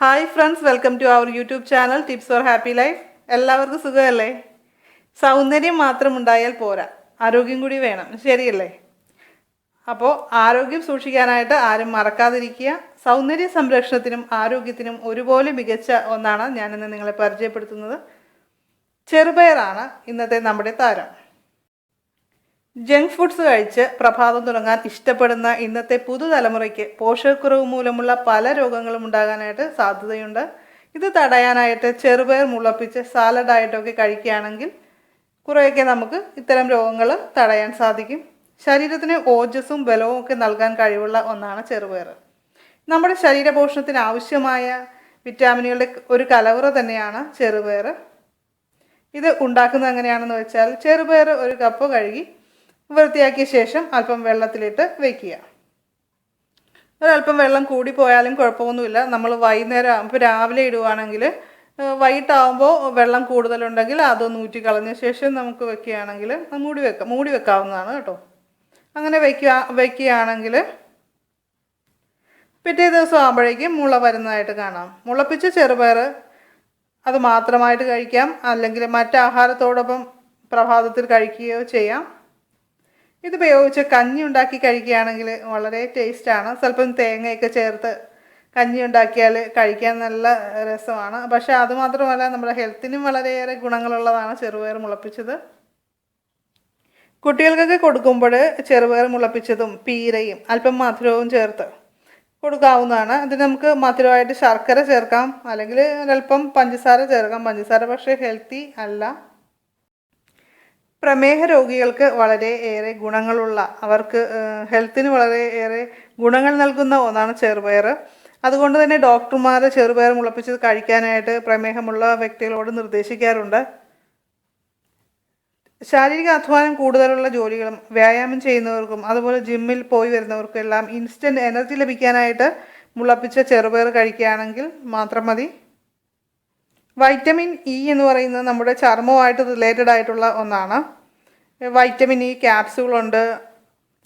Hi friends welcome to our YouTube channel tips for happy life എല്ലാവർക്കും സുഖമല്ലേ? സൗന്ദര്യം മാത്രം ഉണ്ടായാൽ പോരാ. ആരോഗ്യം കൂടി വേണം. ശരിയല്ലേ? അപ്പോൾ ആരോഗ്യം സൂക്ഷിക്കാനായിട്ട് ആരും മറക്കാതിരിക്കുക. സൗന്ദര്യ സംരക്ഷണത്തിനും ആരോഗ്യത്തിനും ഒരുപോലെ മികച്ച ഒന്നാണ് ഞാനിന്ന് നിങ്ങളെ പരിചയപ്പെടുത്തുന്നത്. ചെറുപയറാണ് ഇന്നത്തെ നമ്മുടെ താരം. ജങ്ക് ഫുഡ്സ് കഴിച്ച് പ്രഭാതം തുടങ്ങാൻ ഇഷ്ടപ്പെടുന്ന ഇന്നത്തെ പുതുതലമുറയ്ക്ക് പോഷകക്കുറവ് മൂലമുള്ള പല രോഗങ്ങളും ഉണ്ടാകാനായിട്ട് സാധ്യതയുണ്ട്. ഇത് തടയാനായിട്ട് ചെറുപയർ മുളപ്പിച്ച് സാലഡായിട്ടൊക്കെ കഴിക്കുകയാണെങ്കിൽ കുറേയൊക്കെ നമുക്ക് ഇത്തരം രോഗങ്ങൾ തടയാൻ സാധിക്കും. ശരീരത്തിന് ഓജസ്സും ബലവും ഒക്കെ നൽകാൻ കഴിവുള്ള ഒന്നാണ് ചെറുപയർ നമ്മുടെ ശരീരപോഷണത്തിന് ആവശ്യമായ വിറ്റാമിനുകളുടെ ഒരു കലവറ തന്നെയാണ് ചെറുപയർ ഇത് ഉണ്ടാക്കുന്നത് എങ്ങനെയാണെന്ന് വെച്ചാൽ ചെറുപയർ ഒരു കപ്പ് കഴുകി വൃത്തിയാക്കിയ ശേഷം അല്പം വെള്ളത്തിലിട്ട് വെക്കുക. ഒരല്പം വെള്ളം കൂടി പോയാലും കുഴപ്പമൊന്നുമില്ല. നമ്മൾ വൈകുന്നേരം ഇപ്പോൾ രാവിലെ ഇടുവാണെങ്കിൽ വൈകിട്ടാവുമ്പോൾ വെള്ളം കൂടുതലുണ്ടെങ്കിൽ അതൊന്ന് ഊറ്റി കളഞ്ഞ ശേഷം നമുക്ക് വെക്കുകയാണെങ്കിൽ മൂടി വെക്കാം മൂടി വെക്കാവുന്നതാണ് കേട്ടോ. അങ്ങനെ വയ്ക്കുക വെക്കുകയാണെങ്കിൽ പിറ്റേ ദിവസം ആകുമ്പോഴേക്കും മുള വരുന്നതായിട്ട് കാണാം. മുളപ്പിച്ച ചെറുപയർ അത് മാത്രമായിട്ട് കഴിക്കാം. അല്ലെങ്കിൽ മറ്റാഹാരത്തോടൊപ്പം പ്രഭാതത്തിൽ കഴിക്കുകയോ ചെയ്യാം. ഇത് ഉപയോഗിച്ച് കഞ്ഞി ഉണ്ടാക്കി കഴിക്കുകയാണെങ്കിൽ വളരെ ടേസ്റ്റാണ്. സ്വല്പം തേങ്ങയൊക്കെ ചേർത്ത് കഞ്ഞി ഉണ്ടാക്കിയാൽ കഴിക്കാൻ നല്ല രസമാണ്. പക്ഷേ അതുമാത്രമല്ല നമ്മുടെ ഹെൽത്തിനും വളരെയേറെ ഗുണങ്ങളുള്ളതാണ് ചെറുപയർ മുളപ്പിച്ചത്. കുട്ടികൾക്കൊക്കെ കൊടുക്കുമ്പോൾ ചെറുപയർ മുളപ്പിച്ചതും പീരയും അല്പം മധുരവും ചേർത്ത് കൊടുക്കാവുന്നതാണ്. അതിന് നമുക്ക് മധുരമായിട്ട് ശർക്കര ചേർക്കാം അല്ലെങ്കിൽ അല്പം പഞ്ചസാര ചേർക്കാം. പഞ്ചസാര പക്ഷേ ഹെൽത്തി അല്ല. പ്രമേഹ രോഗികൾക്ക് വളരെ ഏറെ ഗുണങ്ങളുള്ള അവർക്ക് ഹെൽത്തിന് വളരെ ഏറെ ഗുണങ്ങൾ നൽകുന്ന ഒന്നാണ് ചെറുപയർ. അതുകൊണ്ട് തന്നെ ഡോക്ടർമാർ ചെറുപയർ മുളപ്പിച്ചത് കഴിക്കാനായിട്ട് പ്രമേഹമുള്ള വ്യക്തികളോട് നിർദ്ദേശിക്കാറുണ്ട്. ശാരീരിക അധ്വാനം കൂടുതലുള്ള ജോലികളും വ്യായാമം ചെയ്യുന്നവർക്കും അതുപോലെ ജിമ്മിൽ പോയി വരുന്നവർക്കും എല്ലാം ഇൻസ്റ്റന്റ് എനർജി ലഭിക്കാനായിട്ട് മുളപ്പിച്ച ചെറുപയർ കഴിക്കുകയാണെങ്കിൽ മാത്രം മതി. വൈറ്റമിൻ ഇ എന്ന് പറയുന്നത് നമ്മുടെ ചർമ്മവുമായിട്ട് റിലേറ്റഡ് ആയിട്ടുള്ള ഒന്നാണ്. വൈറ്റമിൻ ഇ ക്യാപ്സ്യൂളുണ്ട്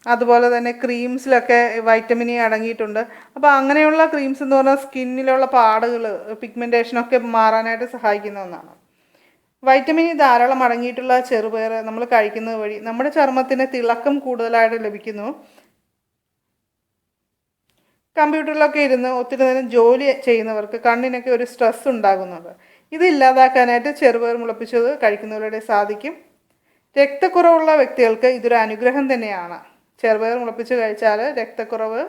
അതുപോലെ തന്നെ ക്രീംസിലൊക്കെ വൈറ്റമിൻ ഇ അടങ്ങിയിട്ടുണ്ട്. അപ്പോൾ അങ്ങനെയുള്ള ക്രീംസ് എന്ന് പറഞ്ഞാൽ സ്കിന്നിലുള്ള പാടുകൾ പിഗ്മെന്റേഷനൊക്കെ മാറാനായിട്ട് സഹായിക്കുന്ന ഒന്നാണ്. വൈറ്റമിൻ ഇ ധാരാളം അടങ്ങിയിട്ടുള്ള ചെറുപയർ നമ്മൾ കഴിക്കുന്നത് വഴി നമ്മുടെ ചർമ്മത്തിന് തിളക്കം കൂടുതലായിട്ട് ലഭിക്കുന്നു. കമ്പ്യൂട്ടറിലൊക്കെ ഇരുന്ന് ഒത്തിരി നേരം ജോലി ചെയ്യുന്നവർക്ക് കണ്ണിനൊക്കെ ഒരു സ്ട്രെസ് ഉണ്ടാകുന്നുണ്ട് ഇത് ഇല്ലാതാക്കാനായിട്ട് ചെറുപയർ മുളപ്പിച്ചത് കഴിക്കുന്നവരുടെ സാധിക്കും. രക്തക്കുറവുള്ള വ്യക്തികൾക്ക് ഇതൊരു അനുഗ്രഹം തന്നെയാണ്. ചെറുപയർ മുളപ്പിച്ച് കഴിച്ചാൽ രക്തക്കുറവ്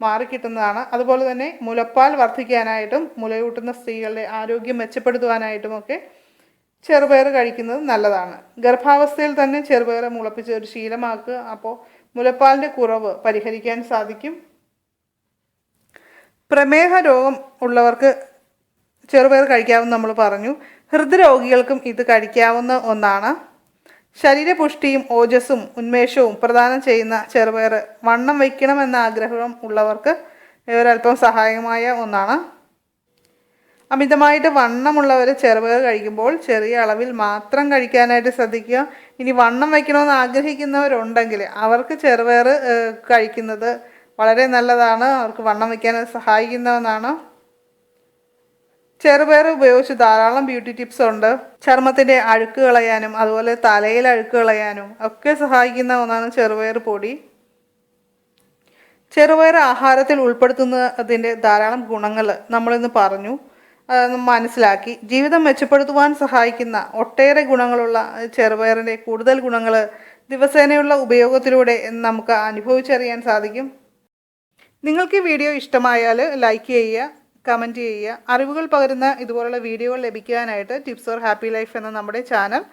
മാറിക്കിട്ടുന്നതാണ്. അതുപോലെ തന്നെ മുലപ്പാൽ വർദ്ധിക്കാനായിട്ടും മുലയൂട്ടുന്ന സ്ത്രീകളുടെ ആരോഗ്യം മെച്ചപ്പെടുത്തുവാനായിട്ടുമൊക്കെ ചെറുപയർ കഴിക്കുന്നത് നല്ലതാണ്. ഗർഭാവസ്ഥയിൽ തന്നെ ചെറുപയർ മുളപ്പിച്ച് ഒരു ശീലമാക്കുക. അപ്പോൾ മുലപ്പാലിന്റെ കുറവ് പരിഹരിക്കാൻ സാധിക്കും. പ്രമേഹ രോഗം ഉള്ളവർക്ക് ചെറുപയർ കഴിക്കാമെന്ന് നമ്മൾ പറഞ്ഞു. ഹൃദ്രോഗികൾക്കും ഇത് കഴിക്കാവുന്ന ഒന്നാണ്. ശരീരപുഷ്ടിയും ഓജസ്സും ഉന്മേഷവും പ്രദാനം ചെയ്യുന്ന ചെറുപയർ വണ്ണം വയ്ക്കണമെന്ന ആഗ്രഹം ഉള്ളവർക്ക് ഇവരല്പം സഹായകമായ ഒന്നാണ്. അമിതമായിട്ട് വണ്ണമുള്ളവർ ചെറുപയർ കഴിക്കുമ്പോൾ ചെറിയ അളവിൽ മാത്രം കഴിക്കാനായിട്ട് ശ്രദ്ധിക്കുക. ഇനി വണ്ണം വയ്ക്കണമെന്ന് ആഗ്രഹിക്കുന്നവരുണ്ടെങ്കിൽ അവർക്ക് ചെറുപയർ കഴിക്കുന്നത് വളരെ നല്ലതാണ്. അവർക്ക് വണ്ണം വയ്ക്കാൻ സഹായിക്കുന്ന ഒന്നാണ് ചെറുപയർ ഉപയോഗിച്ച് ധാരാളം ബ്യൂട്ടി ടിപ്സ് ഉണ്ട്. ചർമ്മത്തിന്റെ അഴുക്ക് കളയാനും അതുപോലെ തലയിൽ അഴുക്ക് കളയാനും ഒക്കെ സഹായിക്കുന്ന ഒന്നാണ് ചെറുപയർ പൊടി. ചെറുപയർ ആഹാരത്തിൽ ഉൾപ്പെടുത്തുന്നതിന്റെ ധാരാളം ഗുണങ്ങൾ നമ്മളിന്ന് പറഞ്ഞു. മനസ്സിലാക്കി. ജീവിതം മെച്ചപ്പെടുത്തുവാൻ സഹായിക്കുന്ന ഒട്ടേറെ ഗുണങ്ങളുള്ള ചെറുപയറിന്റെ കൂടുതൽ ഗുണങ്ങൾ ദിവസേനയുള്ള ഉപയോഗത്തിലൂടെ നമുക്ക് അനുഭവിച്ചറിയാൻ സാധിക്കും. നിങ്ങൾക്ക് ഈ വീഡിയോ ഇഷ്ടമായാൽ ലൈക്ക് ചെയ്യുക കമന്റ് ചെയ്യുക. അറിവുകൾ പകരുന്ന ഇതുപോലുള്ള വീഡിയോകൾ ലഭിക്കാനായിട്ട് ടിപ്സ് ഓർ ഹാപ്പി ലൈഫ് എന്ന നമ്മുടെ ചാനൽ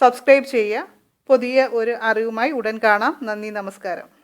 സബ്സ്ക്രൈബ് ചെയ്യുക. പുതിയ ഒരു അറിവുമായി ഉടൻ കാണാം. നന്ദി നമസ്കാരം.